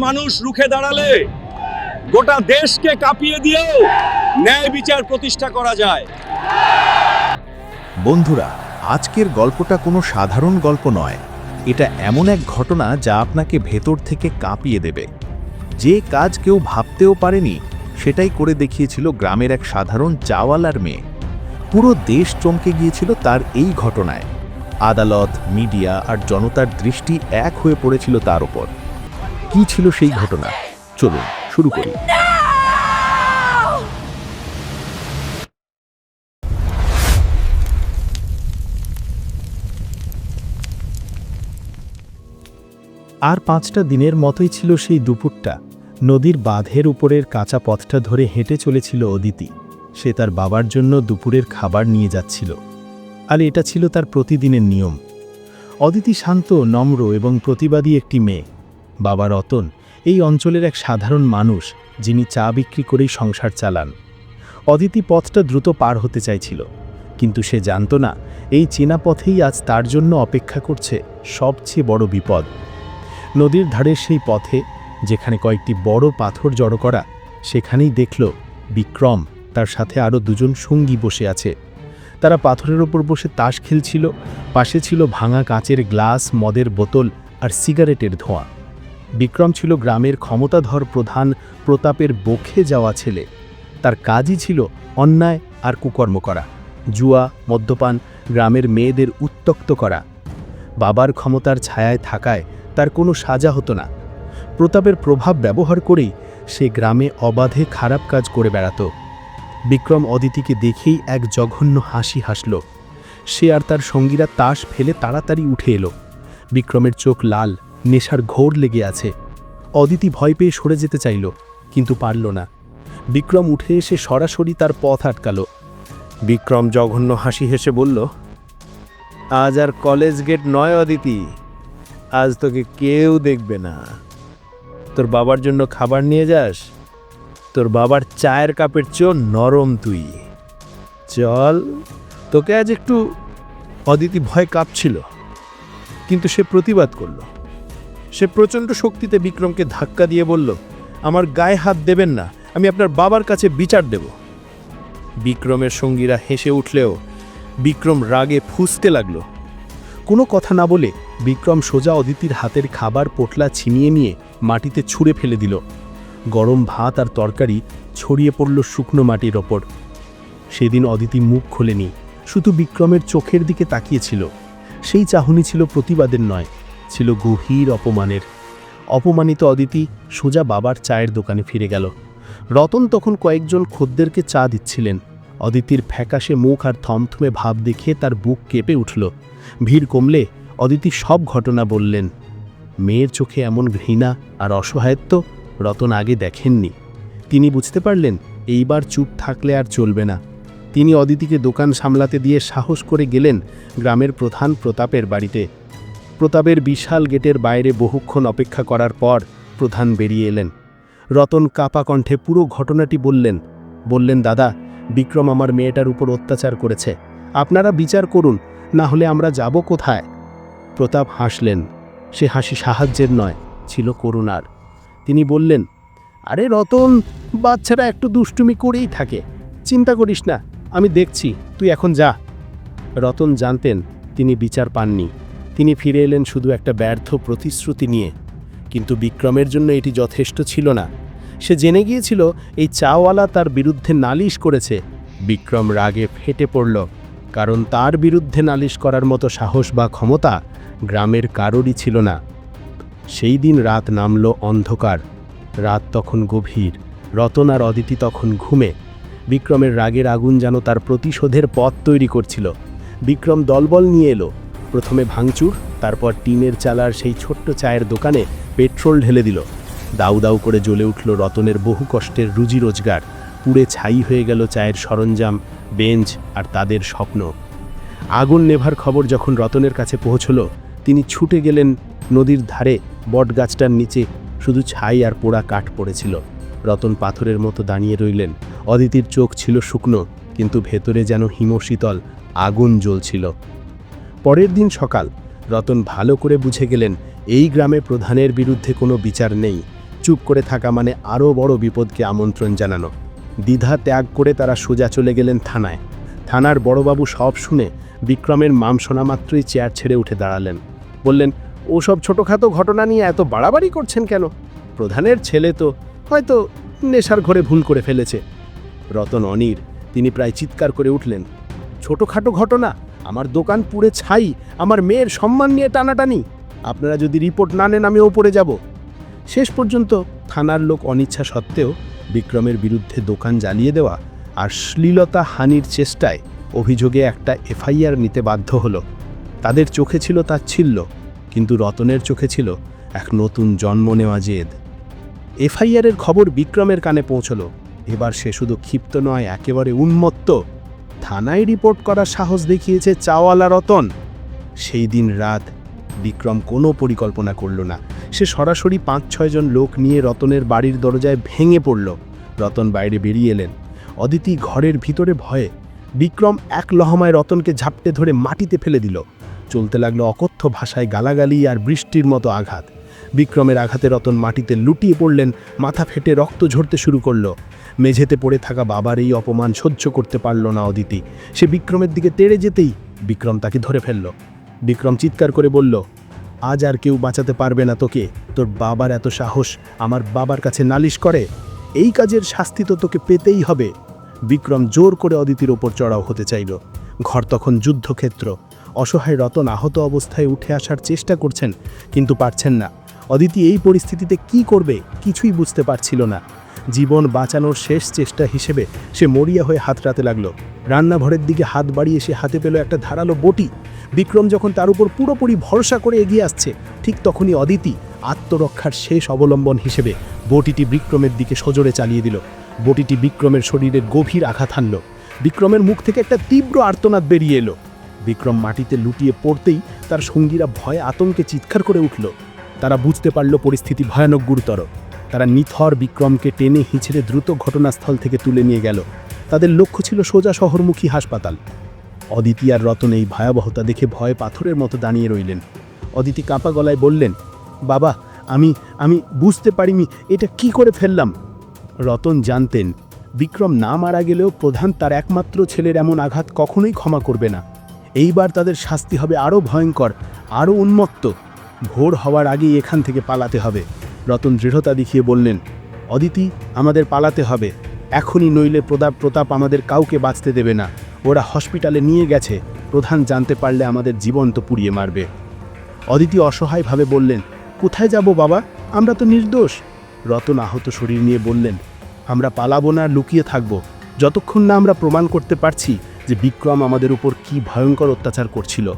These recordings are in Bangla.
মানুষ রুখে দাঁড়ালে গোটা দেশকে কাঁপিয়ে দিয়েও ন্যায় বিচার প্রতিষ্ঠা করা যায়। বন্ধুরা, আজকের গল্পটা কোনো সাধারণ গল্প নয়। এটা এমন এক ঘটনা যা আপনাকে ভেতর থেকে কাঁপিয়ে দেবে। যে কাজ কেউ ভাবতেও পারেনি, সেটাই করে দেখিয়েছিল গ্রামের এক সাধারণ চাওয়ালার মেয়ে। পুরো দেশ চমকে গিয়েছিল তার এই ঘটনায়। আদালত, মিডিয়া আর জনতার দৃষ্টি এক হয়ে পড়েছিল তার ওপর। কি ছিল সেই ঘটনা? চলুন, শুরু করি। আর পাঁচটা দিনের মতোই ছিল সেই দুপুরটা। নদীর বাঁধের উপরের কাঁচা পথটা ধরে হেঁটে চলেছিল অদিতি। সে তার বাবার জন্য দুপুরের খাবার নিয়ে যাচ্ছিল। আর এটা ছিল তার প্রতিদিনের নিয়ম। অদিতি শান্ত, নম্র এবং প্রতিবাদী একটি মেয়ে। বাবা রতন, এই অঞ্চলের এক সাধারণ মানুষ যিনি চা বিক্রি করেই সংসার চালান। অদিতি পথটা দ্রুত পার হতে চাইছিল, কিন্তু সে জানত না এই চেনা পথেই আজ তার জন্য অপেক্ষা করছে সবচেয়ে বড় বিপদ। নদীর ধারের সেই পথে, যেখানে কয়েকটি বড় পাথর জড়ো করা, সেখানেই দেখল বিক্রম তার সাথে আরও দুজন সঙ্গী বসে আছে। তারা পাথরের ওপর বসে তাস খেলছিল, পাশে ছিল ভাঙা কাঁচের গ্লাস, মদের বোতল আর সিগারেটের ধোঁয়া। বিক্রম ছিল গ্রামের ক্ষমতাধর প্রধান প্রতাপের বক্ষে যাওয়া ছেলে। তার কাজই ছিল অন্যায় আর কুকর্ম করা, জুয়া, মদ্যপান, গ্রামের মেয়েদের উত্তক্ত করা। বাবার ক্ষমতার ছায়ায় থাকায় তার কোনো সাজা হতো না। প্রতাপের প্রভাব ব্যবহার করেই সে গ্রামে অবাধে খারাপ কাজ করে বেড়াত। বিক্রম অদিতিকে দেখেই এক জঘন্য হাসি হাসল। সে আর তার সঙ্গীরা তাস ফেলে তাড়াতাড়ি উঠে এলো। বিক্রমের চোখ লাল নেশার ঘোর লেগে আছে। অদিতি ভয় পেয়ে সরে যেতে চাইল, কিন্তু পারল না। বিক্রম উঠে এসে সরাসরি তার পথ আটকাল। বিক্রম জঘন্য হাসি হেসে বলল, আজ আর কলেজ গেট নয় অদিতি। আজ তোকে কেউ দেখবে না। তোর বাবার জন্য খাবার নিয়ে যাস। তোর বাবার চায়ের কাপের চেয়েও নরম তুই। চল, তোকে আজ একটু অদিতি ভয় কাঁপছিল, কিন্তু সে প্রতিবাদ করল। সে প্রচণ্ড শক্তিতে বিক্রমকে ধাক্কা দিয়ে বলল, আমার গায়ে হাত দেবেন না, আমি আপনার বাবার কাছে বিচার দেব। বিক্রমের সঙ্গীরা হেসে উঠলেও বিক্রম রাগে ফুঁসতে লাগল। কোনো কথা না বলে বিক্রম সোজা অদিতির হাতের খাবার পোটলা ছিনিয়ে নিয়ে মাটিতে ছুঁড়ে ফেলে দিল। গরম ভাত আর তরকারি ছড়িয়ে পড়ল শুকনো মাটির ওপর। সেদিন অদিতি মুখ খোলেনি, শুধু বিক্রমের চোখের দিকে তাকিয়েছিল। সেই চাহনি ছিল প্রতিবাদের নয় ছিল গভীর অপমানের। অপমানিত অদিতি সোজা বাবার চায়ের দোকানে ফিরে গেল। রতন তখন কয়েকজন খদ্দেরকে চা দিচ্ছিলেন। অদিতির ফ্যাকাশে মুখ আর থমথমে ভাব দেখে তার বুক কেঁপে উঠল। ভিড় কমলে অদিতি সব ঘটনা বললেন। মেয়ের চোখে এমন ঘৃণা আর অসহায়ত্ব রতন আগে দেখেননি। তিনি বুঝতে পারলেন, এইবার চুপ থাকলে আর চলবে না। তিনি অদিতিকে দোকান সামলাতে দিয়ে সাহস করে গেলেন গ্রামের প্রধান প্রতাপের বাড়িতে। প্রতাপের বিশাল গেটের বাইরে বহুক্ষণ অপেক্ষা করার পর প্রধান বেরিয়ে এলেন। রতন কাপা কণ্ঠে পুরো ঘটনাটি বললেন বললেন, দাদা, বিক্রম আমার মেয়েটার উপর অত্যাচার করেছে। আপনারা বিচার করুন, না হলে আমরা যাব কোথায়? প্রতাপ হাসলেন। সে হাসি সাহায্যের নয়, ছিল করুণার। তিনি বললেন, আরে রতন, বাচ্চারা একটু দুষ্টুমি করেই থাকে। চিন্তা করিস না, আমি দেখছি, তুই এখন যা। রতন জানতেন তিনি বিচার পাননি। তিনি ফিরে এলেন শুধু একটা ব্যর্থ প্রতিশ্রুতি নিয়ে। কিন্তু বিক্রমের জন্য এটি যথেষ্ট ছিল না। সে জেনে গিয়েছিল, এই চাওয়ালা তার বিরুদ্ধে নালিশ করেছে। বিক্রম রাগে ফেটে পড়ল, কারণ তার বিরুদ্ধে নালিশ করার মতো সাহস বা ক্ষমতা গ্রামের কারোরই ছিল না। সেই দিন রাত নামল অন্ধকার, রাত তখন গভীর, রতন আর অদিতি তখন ঘুমে। বিক্রমের রাগের আগুন যেন তার প্রতিশোধের পথ তৈরি করছিল। বিক্রম দলবল নিয়ে এলো প্রথমে ভাঙচুর, তারপর টিনের চালার সেই ছোট্ট চায়ের দোকানে পেট্রোল ঢেলে দিল। দাউ দাউ করে জ্বলে উঠল রতনের বহু কষ্টের রুজি রোজগার। পুড়ে ছাই হয়ে গেল চায়ের সরঞ্জাম, বেঞ্চ আর তাদের স্বপ্ন। আগুন নেভার খবর যখন রতনের কাছে পৌঁছল, তিনি ছুটে গেলেন নদীর ধারে বটগাছটার নিচে। শুধু ছাই আর পোড়া কাঠ পড়েছিল। রতন পাথরের মতো দাঁড়িয়ে রইলেন। অদিতির চোখ ছিল শুকনো, কিন্তু ভেতরে যেন হিমশীতল, আগুন জ্বলছিল। পরের দিন সকাল রতন ভালো করে বুঝে গেলেন এই গ্রামে প্রধানের বিরুদ্ধে কোনো বিচার নেই। চুপ করে থাকা মানে আরও বড় বিপদকে আমন্ত্রণ জানানো। দ্বিধা ত্যাগ করে তারা সোজা চলে গেলেন থানায়। থানার বড়বাবু সব শুনে বিক্রমের মাম শোনা মাত্রই চেয়ার ছেড়ে উঠে দাঁড়ালেন। বললেন, ওসব ছোটোখাটো ঘটনা নিয়ে এত বাড়াবাড়ি করছেন কেন? প্রধানের ছেলে তো হয়তো নেশার ঘরে ভুল করে ফেলেছে। রতন অনির, তিনি প্রায় চিৎকার করে উঠলেন, ছোটোখাটো ঘটনা? আমার দোকান পুড়ে ছাই, আমার মেয়ের সম্মান নিয়ে টানাটানি। আপনারা যদি রিপোর্ট না নেন আমি ওপরে যাব। শেষ পর্যন্ত থানার লোক অনিচ্ছা সত্ত্বেও বিক্রমের বিরুদ্ধে দোকান জ্বালিয়ে দেওয়া আর শ্লীলতা হানির চেষ্টায় অভিযোগে একটা এফআইআর নিতে বাধ্য হলো। তাদের চোখে ছিল তাচ্ছিল্য কিন্তু রতনের চোখে ছিল এক নতুন জন্ম নেওয়া জেদ। এফআইআরের খবর বিক্রমের কানে পৌঁছল। এবার সে শুধু ক্ষিপ্ত নয়, একেবারে উন্মত্ত। থানায় রিপোর্ট করার সাহস দেখিয়েছে চাওয়ালা রতন। সেই দিন রাত বিক্রম কোনো পরিকল্পনা করল না। সে সরাসরি পাঁচ ছয়জন লোক নিয়ে রতনের বাড়ির দরজায় ভেঙে পড়ল। রতন বাইরে বেরিয়ে এলেন। অদিতি ঘরের ভিতরে ভয়ে বিক্রম এক লহমায় রতনকে ঝাপটে ধরে মাটিতে ফেলে দিল। চলতে লাগল অকথ্য ভাষায় গালাগালি আর বৃষ্টির মতো আঘাত। বিক্রমের আঘাতে রতন মাটিতে লুটিয়ে পড়লেন, মাথা ফেটে রক্ত ঝরতে শুরু করল। মেঝেতে পড়ে থাকা বাবার এই অপমান সহ্য করতে পারল না অদিতি। সে বিক্রমের দিকে তেড়ে যেতেই বিক্রম তাকে ধরে ফেলল। বিক্রম চিৎকার করে বলল, আজ আর কেউ বাঁচাতে পারবে না তোকে। তোর বাবার এত সাহস, আমার বাবার কাছে নালিশ করে। এই কাজের শাস্তি তো তোকে পেতেই হবে। বিক্রম জোর করে অদিতির ওপর চড়াও হতে চাইল। ঘর তখন যুদ্ধক্ষেত্র। অসহায় রতন আহত অবস্থায় উঠে আসার চেষ্টা করছেন, কিন্তু পারছেন না। অদিতি এই পরিস্থিতিতে কি করবে কিছুই বুঝতে পারছিল না। জীবন বাঁচানোর শেষ চেষ্টা হিসেবে সে মরিয়া হয়ে হাতড়াতে লাগল। রান্নাঘরের দিকে হাত বাড়িয়ে সে হাতে পেল একটা ধারালো বটি। বিক্রম যখন তার উপর পুরোপুরি ভরসা করে এগিয়ে আসছে, ঠিক তখনই অদিতি আত্মরক্ষার শেষ অবলম্বন হিসেবে বটিটি বিক্রমের দিকে সজোরে চালিয়ে দিল। বটিটি বিক্রমের শরীরের গভীর আঘাত হানল। বিক্রমের মুখ থেকে একটা তীব্র আর্তনাদ বেরিয়ে এলো। বিক্রম মাটিতে লুটিয়ে পড়তেই তার সঙ্গীরা ভয়ে আতঙ্কে চিৎকার করে উঠল। তারা বুঝতে পারল পরিস্থিতি ভয়ানক গুরুতর। তারা নিথর বিক্রমকে টেনে হিঁচড়ে দ্রুত ঘটনাস্থল থেকে তুলে নিয়ে গেল। তাদের লক্ষ্য ছিল সোজা শহরমুখী হাসপাতাল। অদিতি আর রতন এই ভয়াবহতা দেখে ভয়ে পাথরের মতো দাঁড়িয়ে রইলেন। অদিতি কাঁপা গলায় বললেন, বাবা, আমি আমি বুঝতে পারিনি, এটা কি করে ফেললাম? রতন জানতেন, বিক্রম না মারা গেলেও প্রধান তার একমাত্র ছেলের এমন আঘাত কখনোই ক্ষমা করবে না। এইবার তাদের শাস্তি হবে আরও ভয়ঙ্কর, আরও উন্মত্ত। ভোর হওয়ার আগেই এখান থেকে পালাতে হবে। রতন দৃঢ়তা দেখিয়ে বললেন, অদিতি, আমাদের পালাতে হবে। এখনই নইলে প্রতাপ প্রতাপ আমাদের কাউকে বাঁচতে দেবে না। ওরা হসপিটালে নিয়ে গেছে। প্রধান জানতে পারলে আমাদের জীবন তো পুড়িয়ে মারবে। অদিতি অসহায়ভাবে বললেন, কোথায় যাব বাবা? আমরা তো নির্দোষ। রতন আহত শরীর নিয়ে বললেন, আমরা পালাবো না, লুকিয়ে থাকব। যতক্ষণ না আমরা প্রমাণ করতে পারছি যে বিক্রম আমাদের উপর কি ভয়ঙ্কর অত্যাচার করছিল।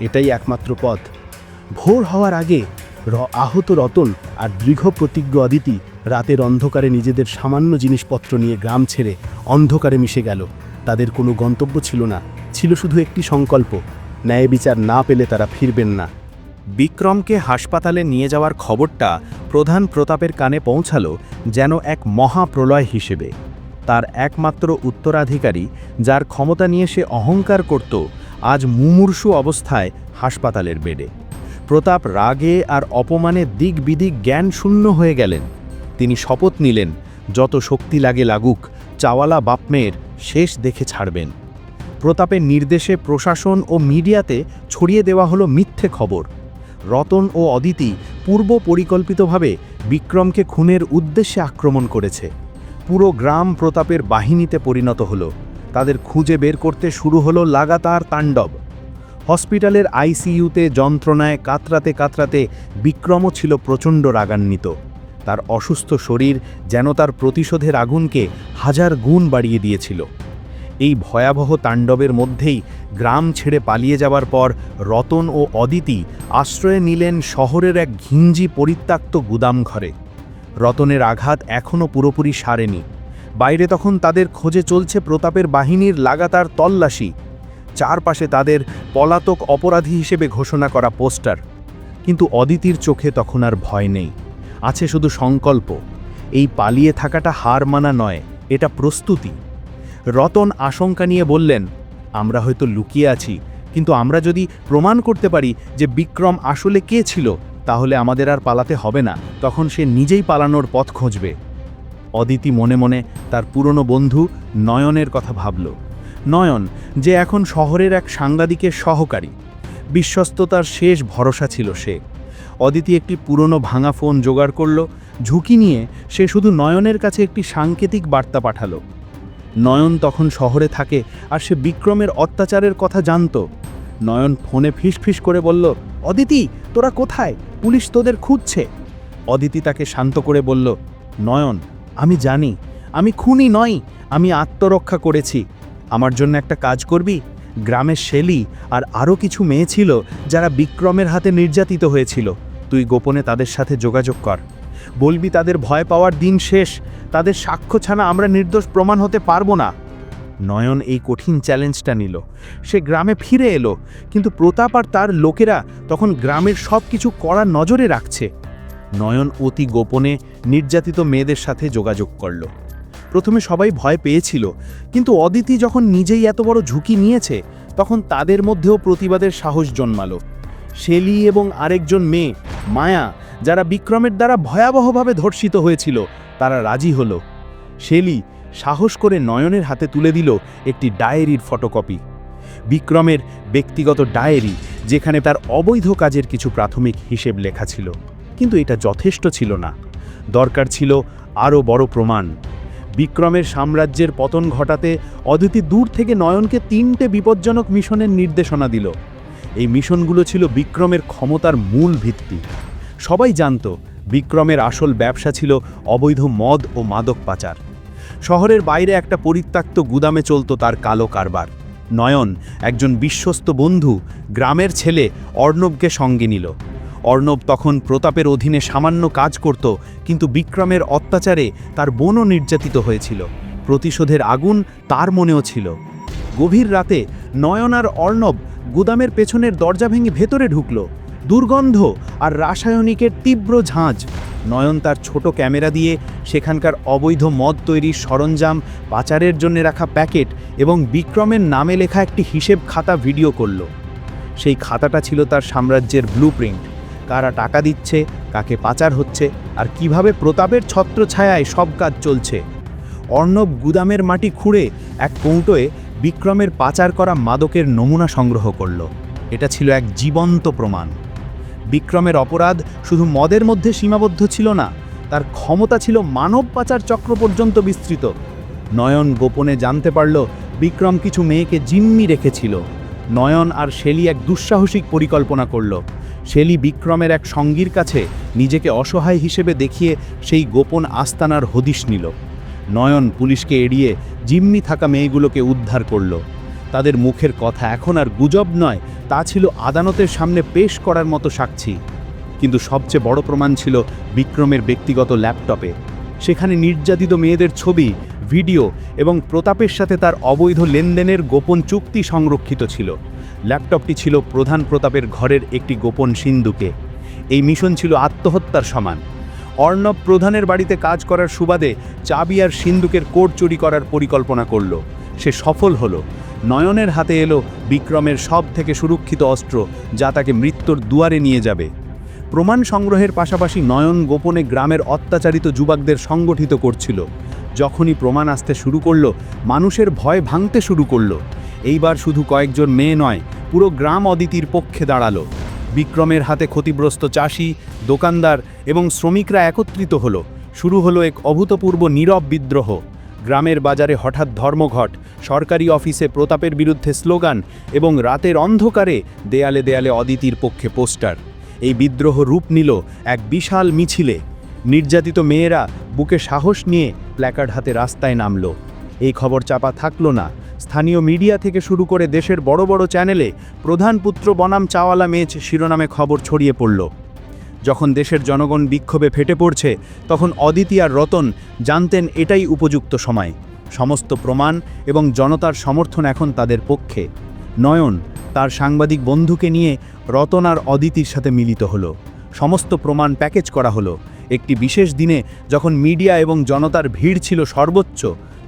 এটাই একমাত্র পথ। ভোর হওয়ার আগে আহত রতন আর দৃঢ় প্রতিজ্ঞ অদিতি রাতের অন্ধকারে নিজেদের সামান্য জিনিসপত্র নিয়ে গ্রাম ছেড়ে অন্ধকারে মিশে গেল। তাদের কোনো গন্তব্য ছিল না, ছিল শুধু একটি সংকল্প, ন্যায় বিচার না পেলে তারা ফিরবেন না। বিক্রমকে হাসপাতালে নিয়ে যাওয়ার খবরটা প্রধান প্রতাপের কানে পৌঁছালো যেন এক মহাপ্রলয় হিসেবে। তার একমাত্র উত্তরাধিকারী, যার ক্ষমতা নিয়ে সে অহংকার করত, আজ মুমূর্ষু অবস্থায় হাসপাতালের বেডে। প্রতাপ রাগে আর অপমানে দিক বিদিক জ্ঞান শূন্য হয়ে গেলেন। তিনি শপথ নিলেন, যত শক্তি লাগে লাগুক, চাওয়ালা বাপমের শেষ দেখে ছাড়বেন। প্রতাপের নির্দেশে প্রশাসন ও মিডিয়াতে ছড়িয়ে দেওয়া হলো মিথ্যে খবর। রতন ও অদিতি পূর্ব পরিকল্পিতভাবে বিক্রমকে খুনের উদ্দেশ্যে আক্রমণ করেছে। পুরো গ্রাম প্রতাপের বাহিনীতে পরিণত হলো। তাদের খুঁজে বের করতে শুরু হলো লাগাতার তাণ্ডব। হসপিটালের আইসিইউতে যন্ত্রণায় কাতরাতে কাতরাতে বিক্রমও ছিল প্রচণ্ড রাগান্বিত। তার অসুস্থ শরীর যেন তার প্রতিশোধের আগুনকে হাজার গুণ বাড়িয়ে দিয়েছিল। এই ভয়াবহ তাণ্ডবের মধ্যেই গ্রাম ছেড়ে পালিয়ে যাবার পর রতন ও অদিতি আশ্রয় নিলেন শহরের এক ঘিঞ্জি পরিত্যক্ত গুদাম ঘরে। রতনের আঘাত এখনও পুরোপুরি সারেনি। বাইরে তখন তাদের খোঁজে চলছে প্রতাপের বাহিনীর লাগাতার তল্লাশি। চারপাশে তাদের পলাতক অপরাধী হিসেবে ঘোষণা করা পোস্টার। কিন্তু অদিতির চোখে তখন আর ভয় নেই। আছে শুধু সংকল্প, এই পালিয়ে থাকাটা হার মানা নয়, এটা প্রস্তুতি। রতন আশঙ্কা নিয়ে বললেন, আমরা হয়তো লুকিয়ে আছি, কিন্তু আমরা যদি প্রমাণ করতে পারি যে বিক্রম আসলে কে ছিল, তাহলে আমাদের আর পালাতে হবে না, তখন সে নিজেই পালানোর পথ খুঁজবে। অদিতি মনে মনে তার পুরনো বন্ধু নয়নের কথা ভাবল। নয়ন, যে এখন শহরের এক সাংবাদিকের সহকারী। বিশ্বস্ততার শেষ ভরসা ছিল সে। অদিতি একটি পুরনো ভাঙা ফোন জোগাড় করল, ঝুঁকি নিয়ে সে শুধু নয়নের কাছে একটি সাংকেতিক বার্তা পাঠালো। নয়ন তখন শহরে থাকে আর সে বিক্রমের অত্যাচারের কথা জানত। নয়ন ফোনে ফিসফিস করে বলল, অদিতি, তোরা কোথায়? পুলিশ তোদের খুঁজছে। অদিতি তাকে শান্ত করে বলল, নয়ন, আমি জানি, আমি খুনি নই, আমি আত্মরক্ষা করেছি। আমার জন্য একটা কাজ করবি? গ্রামের শেলি আর আরও কিছু মেয়ে ছিল যারা বিক্রমের হাতে নির্যাতিত হয়েছিল। তুই গোপনে তাদের সাথে যোগাযোগ কর। বলবি তাদের ভয় পাওয়ার দিন শেষ। তাদের সাক্ষ্য ছাড়া আমরা নির্দোষ প্রমাণ হতে পারব না। নয়ন এই কঠিন চ্যালেঞ্জটা নিল। সে গ্রামে ফিরে এলো, কিন্তু প্রতাপ আর তার লোকেরা তখন গ্রামের সব কিছু কড়া নজরে রাখছে। নয়ন অতি গোপনে নির্যাতিত মেয়েদের সাথে যোগাযোগ করল। প্রথমে সবাই ভয় পেয়েছিল, কিন্তু অদিতি যখন নিজেই এত বড় ঝুঁকি নিয়েছে, তখন তাদের মধ্যেও প্রতিবাদের সাহস জন্মালো। শেলি এবং আরেকজন মেয়ে, মায়া, যারা বিক্রমের দ্বারা ভয়াবহভাবে ধর্ষিত হয়েছিল, তারা রাজি হলো। শেলি সাহস করে নয়নের হাতে তুলে দিল একটি ডায়েরির ফটোকপি। বিক্রমের ব্যক্তিগত ডায়েরি, যেখানে তার অবৈধ কাজের কিছু প্রাথমিক হিসেব লেখা ছিল। কিন্তু এটা যথেষ্ট ছিল না। দরকার ছিল আরও বড় প্রমাণ। বিক্রমের সাম্রাজ্যের পতন ঘটাতে অদিতি দূর থেকে নয়নকে তিনটে বিপজ্জনক মিশনের নির্দেশনা দিল। এই মিশনগুলো ছিল বিক্রমের ক্ষমতার মূল ভিত্তি। সবাই জানত, বিক্রমের আসল ব্যবসা ছিল অবৈধ মদ ও মাদক পাচার। শহরের বাইরে একটা পরিত্যক্ত গুদামে চলত তার কালো কারবার। নয়ন, একজন বিশ্বস্ত বন্ধু, গ্রামের ছেলে অর্ণবকে সঙ্গে নিল। অর্ণব তখন প্রতাপের অধীনে সামান্য কাজ করত, কিন্তু বিক্রমের অত্যাচারে তার বোনও নির্যাতিত হয়েছিল। প্রতিশোধের আগুন তার মনেও ছিল। গভীর রাতে নয়ন আর অর্ণব গুদামের পেছনের দরজা ভেঙে ভেতরে ঢুকল। দুর্গন্ধ আর রাসায়নিকের তীব্র ঝাঁঝ নয়ন তার ছোট ক্যামেরা দিয়ে সেখানকার অবৈধ মদ তৈরির সরঞ্জাম, পাচারের জন্য রাখা প্যাকেট এবং বিক্রমের নামে লেখা একটি হিসেব খাতা ভিডিও করল। সেই খাতাটা ছিল তার সাম্রাজ্যের ব্লুপ্রিন্ট। কারা টাকা দিচ্ছে, কাকে পাচার হচ্ছে, আর কীভাবে প্রতাপের ছত্রছায়ায় সব কাজ চলছে। অর্ণব গুদামের মাটি খুঁড়ে এক কৌটোয় বিক্রমের পাচার করা মাদকের নমুনা সংগ্রহ করল। এটা ছিল এক জীবন্ত প্রমাণ। বিক্রমের অপরাধ শুধু মদের মধ্যে সীমাবদ্ধ ছিল না, তার ক্ষমতা ছিল মানব পাচার চক্র পর্যন্ত বিস্তৃত। নয়ন গোপনে জানতে পারল, বিক্রম কিছু মেয়েকে জিম্মি রেখেছিল। নয়ন আর শেলি এক দুঃসাহসিক পরিকল্পনা করল। শেলি বিক্রমের এক সঙ্গীর কাছে নিজেকে অসহায় হিসেবে দেখিয়ে সেই গোপন আস্তানার হদিশ নিল। নয়ন পুলিশকে এড়িয়ে জিম্মি থাকা মেয়েগুলোকে উদ্ধার করল। তাদের মুখের কথা এখন আর গুজব নয়, তা ছিল আদালতের সামনে পেশ করার মতো সাক্ষী। কিন্তু সবচেয়ে বড় প্রমাণ ছিল বিক্রমের ব্যক্তিগত ল্যাপটপে। সেখানে নির্যাতিত মেয়েদের ছবি, ভিডিও এবং প্রতাপের সাথে তার অবৈধ লেনদেনের গোপন চুক্তি সংরক্ষিত ছিল। ল্যাপটপটি ছিল প্রধান প্রতাপের ঘরের একটি গোপন সিন্ধুকে। এই মিশন ছিল আত্মহত্যার সমান। অর্ণব প্রধানের বাড়িতে কাজ করার সুবাদে চাবি আর সিন্ধুকের কোড চুরি করার পরিকল্পনা করল। সে সফল হলো। নয়নের হাতে এলো বিক্রমের সব থেকে সুরক্ষিত অস্ত্র, যা তাকে মৃত্যুর দুয়ারে নিয়ে যাবে। প্রমাণ সংগ্রহের পাশাপাশি নয়ন গোপনে গ্রামের অত্যাচারিত যুবকদের সংগঠিত করছিল। যখনই প্রমাণ আসতে শুরু করল, মানুষের ভয় ভাঙতে শুরু করল। এইবার শুধু কয়েকজন মেয়ে নয়, পুরো গ্রাম অদিতির পক্ষে দাঁড়াল। বিক্রমের হাতে ক্ষতিগ্রস্ত চাষি, দোকানদার এবং শ্রমিকরা একত্রিত হলো। শুরু হলো এক অভূতপূর্ব নীরব বিদ্রোহ। গ্রামের বাজারে হঠাৎ ধর্মঘট, সরকারি অফিসে প্রতাপের বিরুদ্ধে স্লোগান এবং রাতের অন্ধকারে দেয়ালে দেয়ালে অদিতির পক্ষে পোস্টার। এই বিদ্রোহ রূপ নিল এক বিশাল মিছিলে। নির্যাতিত মেয়েরা বুকে সাহস নিয়ে প্ল্যাকার্ড হাতে রাস্তায় নামল। এই খবর চাপা থাকল না। স্থানীয় মিডিয়া থেকে শুরু করে দেশের বড় বড় চ্যানেলে প্রধান পুত্র বনাম চাওয়ালা মেচ শিরোনামে খবর ছড়িয়ে পড়ল। যখন দেশের জনগণ বিক্ষোভে ফেটে পড়ছে, তখন অদিতি আর রতন জানতেন এটাই উপযুক্ত সময়। সমস্ত প্রমাণ এবং জনতার সমর্থন এখন তাদের পক্ষে। নয়ন, তার সাংবাদিক বন্ধুকে নিয়ে রতন আর অদিতির সাথে মিলিত হলো। সমস্ত প্রমাণ প্যাকেজ করা হলো। একটি বিশেষ দিনে যখন মিডিয়া এবং জনতার ভিড় ছিল সর্বোচ্চ,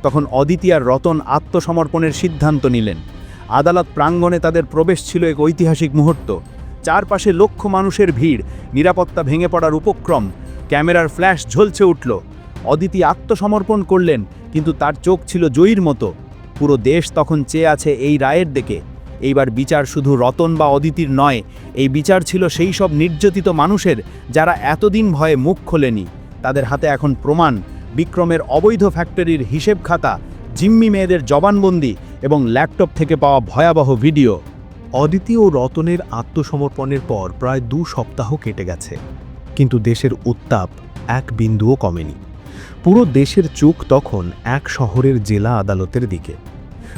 তখন অদিতি আর রতন আত্মসমর্পণের সিদ্ধান্ত নিলেন। আদালত প্রাঙ্গণে তাদের প্রবেশ ছিল এক ঐতিহাসিক মুহূর্ত। চারপাশে লক্ষ মানুষের ভিড়, নিরাপত্তা ভেঙে পড়ার উপক্রম, ক্যামেরার ফ্ল্যাশ ঝলছে উঠল। অদিতি আত্মসমর্পণ করলেন, কিন্তু তার চোখ ছিল জয়ীর মতো। পুরো দেশ তখন চেয়ে আছে এই রায়ের দিকে। এইবার বিচার শুধু রতন বা অদিতির নয়, এই বিচার ছিল সেই সব নির্যাতিত মানুষের যারা এতদিন ভয়ে মুখ খোলেনি। তাদের হাতে এখন প্রমাণ, বিক্রমের অবৈধ ফ্যাক্টরির হিসেব খাতা, জিম্মি মেয়েদের জবানবন্দি এবং ল্যাপটপ থেকে পাওয়া ভয়াবহ ভিডিও। অদিতি ও রতনের আত্মসমর্পণের পর প্রায় দু সপ্তাহ কেটে গেছে। কিন্তু দেশের উত্তাপ এক বিন্দুও কমেনি। পুরো দেশের চোখ তখন এক শহরের জেলা আদালতের দিকে।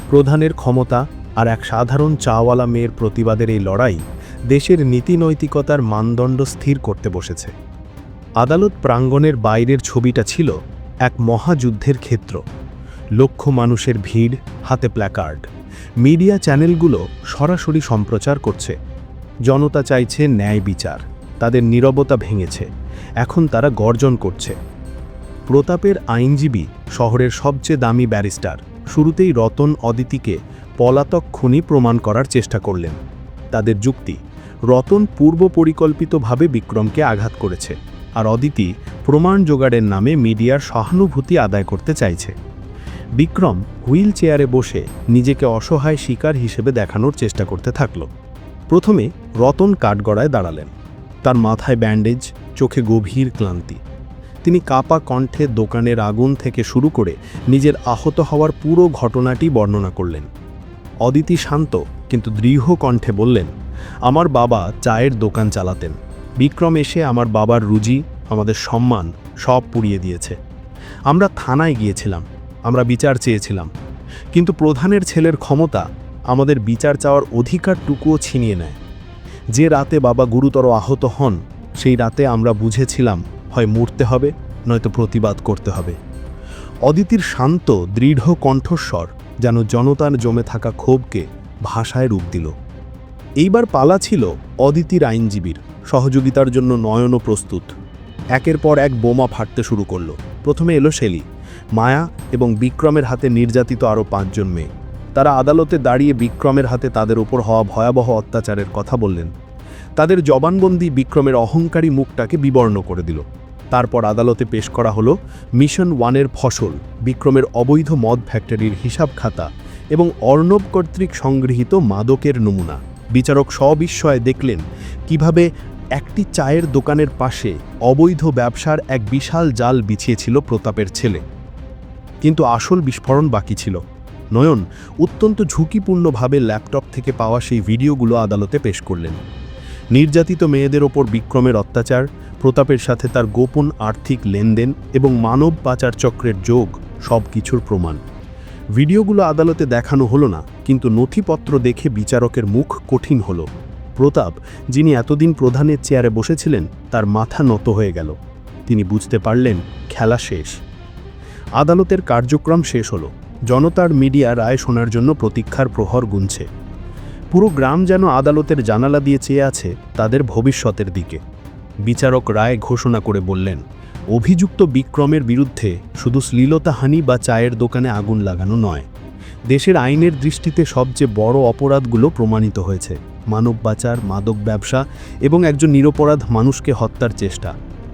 প্রধানের ক্ষমতা আর এক সাধারণ চাওয়ালা মেয়ের প্রতিবাদের এই লড়াই দেশের নীতিনৈতিকতার মানদণ্ড স্থির করতে বসেছে। আদালত প্রাঙ্গণের বাইরের ছবিটা ছিল এক মহাযুদ্ধের ক্ষেত্র। লক্ষ মানুষের ভিড়, হাতে প্ল্যাকার্ড। মিডিয়া চ্যানেলগুলো সরাসরি সম্প্রচার করছে। জনতা চাইছে ন্যায় বিচার। তাদের নীরবতা ভেঙেছে। এখন তারা গর্জন করছে। প্রতাপের আইনজীবী শহরের সবচেয়ে দামি ব্যারিস্টার। শুরুতেই রতন অদিতিকে পলাতক খুনি প্রমাণ করার চেষ্টা করলেন। তাদের যুক্তি, রতন পূর্ব পরিকল্পিতভাবে বিক্রমকে আঘাত করেছে আর অদিতি প্রমাণ জোগাড়ের নামে মিডিয়ার সহানুভূতি আদায় করতে চাইছে। বিক্রম হুইল চেয়ারে বসে নিজেকে অসহায় শিকার হিসেবে দেখানোর চেষ্টা করতে থাকল। প্রথমে রতন কাঠগড়ায় দাঁড়ালেন। তার মাথায় ব্যান্ডেজ, চোখে গভীর ক্লান্তি। তিনি কাপা কণ্ঠে দোকানের আগুন থেকে শুরু করে নিজের আহত হওয়ার পুরো ঘটনাটি বর্ণনা করলেন। অদিতি শান্ত, কিন্তু দৃঢ় কণ্ঠে বললেন, আমার বাবা চায়ের দোকান চালাতেন। বিক্রম এসে আমার বাবার রুজি, আমাদের সম্মান সব পুড়িয়ে দিয়েছে। আমরা থানায় গিয়েছিলাম, আমরা বিচার চেয়েছিলাম। কিন্তু প্রধানের ছেলের ক্ষমতা আমাদের বিচার চাওয়ার অধিকারটুকুও ছিনিয়ে নেয়। যে রাতে বাবা গুরুতর আহত হন, সেই রাতে আমরা বুঝেছিলাম হয় মরতে হবে, নয়তো প্রতিবাদ করতে হবে। অদিতির শান্ত, দৃঢ় কণ্ঠস্বর যেন জনতার জমে থাকা ক্ষোভকে ভাষায় রূপ দিল। এইবার পালা ছিল অদিতির আইনজীবীর, সহযোগিতার জন্য নয়নও প্রস্তুত। একের পর এক বোমা ফাটতে শুরু করল। প্রথমে এলো শেলি, মায়া এবং বিক্রমের হাতে নির্যাতিত আরও পাঁচজন মেয়ে। তারা আদালতে দাঁড়িয়ে বিক্রমের হাতে তাদের ওপর হওয়া ভয়াবহ অত্যাচারের কথা বললেন। তাদের জবানবন্দি বিক্রমের অহংকারী মুখটাকে বিবর্ণ করে দিল। তারপর আদালতে পেশ করা হলো মিশন ওয়ানের ফসল, বিক্রমের অবৈধ মদ ফ্যাক্টরির হিসাব খাতা এবং অর্ণব কর্তৃক সংগৃহীত মাদকের নমুনা। বিচারক সবিস্ময়ে দেখলেন কীভাবে একটি চায়ের দোকানের পাশে অবৈধ ব্যবসার এক বিশাল জাল বিছিয়েছিল প্রতাপের ছেলে। কিন্তু আসল বিস্ফোরণ বাকি ছিল। নয়ন, অত্যন্ত ঝুঁকিপূর্ণভাবে ল্যাপটপ থেকে পাওয়া সেই ভিডিওগুলো আদালতে পেশ করলেন। নির্যাতিত মেয়েদের ওপর বিক্রমের অত্যাচার, প্রতাপের সাথে তার গোপন আর্থিক লেনদেন এবং মানব পাচার চক্রের যোগ সব কিছুর প্রমাণ। ভিডিওগুলো আদালতে দেখানো হলো না, কিন্তু নথিপত্র দেখে বিচারকের মুখ কঠিন হলো। প্রতাপ, যিনি এতদিন প্রধানের চেয়ারে বসেছিলেন, তার মাথা নত হয়ে গেল। তিনি বুঝতে পারলেন, খেলা শেষ। আদালতের কার্যক্রম শেষ হলো। জনতার মিডিয়া রায় শোনার জন্য প্রতীক্ষার প্রহর গুনছে। পুরো গ্রাম যেন আদালতের জানালা দিয়ে চেয়ে আছে তাদের ভবিষ্যতের দিকে। বিচারক রায় ঘোষণা করে বললেন, অভিযুক্ত বিক্রমের বিরুদ্ধে শুধু শ্লীলতাহানি বা চায়ের দোকানে আগুন লাগানো নয়। দেশের আইনের দৃষ্টিতে সবচেয়ে বড় অপরাধগুলো প্রমাণিত হয়েছে। মানব পাচার, মাদক ব্যবসা এবং একজন নিরপরাধ মানুষকে হত্যার চেষ্টা।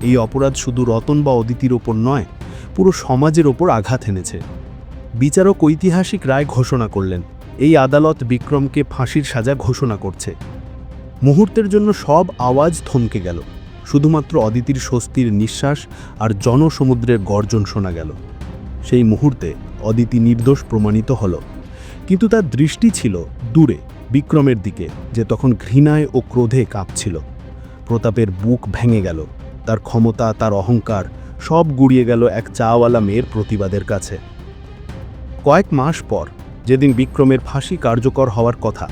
এই অপরাধ শুধু রতন বা অদিতির ওপর নয়, পুরো সমাজের ওপর আঘাত এনেছে। বিচারক ঐতিহাসিক রায় ঘোষণা করলেন এই আদালত বিক্রমকে ফাঁসির সাজা ঘোষণা করছে। মুহূর্তের জন্য সব আওয়াজ থমকে গেল। শুধুমাত্র অদিতির স্বস্তির নিঃশ্বাস আর জনসমুদ্রের গর্জন শোনা গেল। সেই মুহূর্তে অদিতি নির্দোষ প্রমাণিত হল। কিন্তু তার দৃষ্টি ছিল দূরে, বিক্রমের দিকে, যে তখন ঘৃণায় ও ক্রোধে কাঁপছিল। প্রতাপের বুক ভেঙে গেল। তার ক্ষমতা, তার অহংকার সব গুড়িয়ে গেল এক চাওয়ালা মেয়ের প্রতিবাদের কাছে। কয়েক মাস পর যেদিন বিক্রমের ফাঁসি কার্যকর হওয়ার কথা,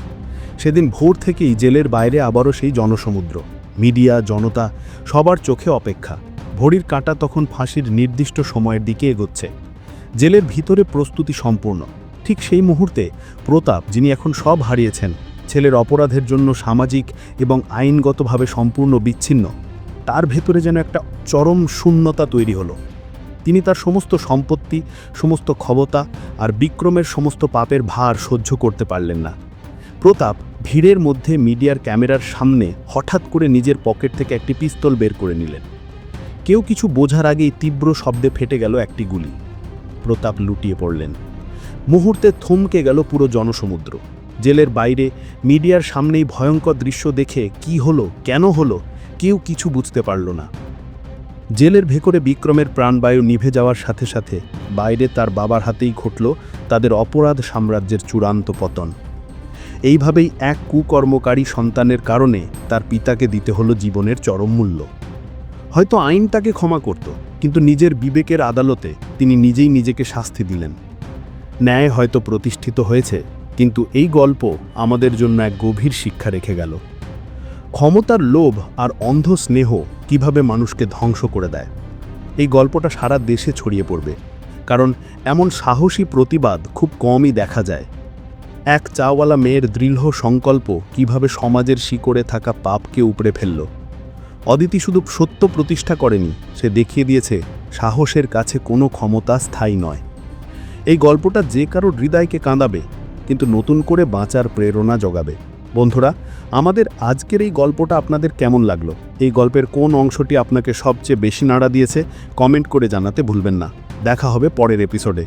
সেদিন ভোর থেকেই জেলের বাইরে আবারও সেই জনসমুদ্র। মিডিয়া, জনতা, সবার চোখে অপেক্ষা। ঘড়ির কাঁটা তখন ফাঁসির নির্দিষ্ট সময়ের দিকে এগোচ্ছে। জেলের ভিতরে প্রস্তুতি সম্পূর্ণ। ঠিক সেই মুহূর্তে প্রতাপ, যিনি এখন সব হারিয়েছেন, ছেলের অপরাধের জন্য সামাজিক এবং আইনগতভাবে সম্পূর্ণ বিচ্ছিন্ন, তার ভেতরে যেন একটা চরম শূন্যতা তৈরি হলো। তিনি তার সমস্ত সম্পত্তি, সমস্ত ক্ষমতা আর বিক্রমের সমস্ত পাপের ভার সহ্য করতে পারলেন না। প্রতাপ ভিড়ের মধ্যে মিডিয়ার ক্যামেরার সামনে হঠাৎ করে নিজের পকেট থেকে একটি পিস্তল বের করে নিলেন। কেউ কিছু বোঝার আগেই তীব্র শব্দে ফেটে গেল একটি গুলি। প্রতাপ লুটিয়ে পড়লেন। মুহূর্তে থমকে গেল পুরো জনসমুদ্র। জেলের বাইরে মিডিয়ার সামনেই ভয়ঙ্কর দৃশ্য দেখে কি হলো, কেন হলো, কেউ কিছু বুঝতে পারল না। জেলের ভেতরে বিক্রমের প্রাণবায়ু নিভে যাওয়ার সাথে সাথে বাইরে তার বাবার হাতেই ঘটল তাদের অপরাধ সাম্রাজ্যের চূড়ান্ত পতন। এইভাবেই এক কুকর্মকারী সন্তানের কারণে তার পিতাকে দিতে হলো জীবনের চরম মূল্য। হয়তো আইন তাকে ক্ষমা করত, কিন্তু নিজের বিবেকের আদালতে তিনি নিজেই নিজেকে শাস্তি দিলেন। ন্যায় হয়তো প্রতিষ্ঠিত হয়েছে, কিন্তু এই গল্প আমাদের জন্য এক গভীর শিক্ষা রেখে গেল। ক্ষমতার লোভ আর অন্ধ স্নেহ কীভাবে মানুষকে ধ্বংস করে দেয়। এই গল্পটা সারা দেশে ছড়িয়ে পড়বে, কারণ এমন সাহসী প্রতিবাদ খুব কমই দেখা যায়। এক চাওয়ালা মেয়ের দৃঢ় সংকল্প কীভাবে সমাজের শিকড়ে থাকা পাপকে উপড়ে ফেলল। অদিতি শুধু সত্য প্রতিষ্ঠা করেনি, সে দেখিয়ে দিয়েছে, সাহসের কাছে কোনো ক্ষমতা স্থায়ী নয়। এই গল্পটা যে কারও হৃদয়কে কাঁদাবে, কিন্তু নতুন করে বাঁচার প্রেরণা জগাবে। বন্ধুরা, আমাদের আজকের এই গল্পটা আপনাদের কেমন লাগল? এই গল্পের কোন অংশটি আপনাকে সবচেয়ে বেশি নাড়া দিয়েছে? কমেন্ট করে জানাতে ভুলবেন না। দেখা হবে পরের এপিসোডে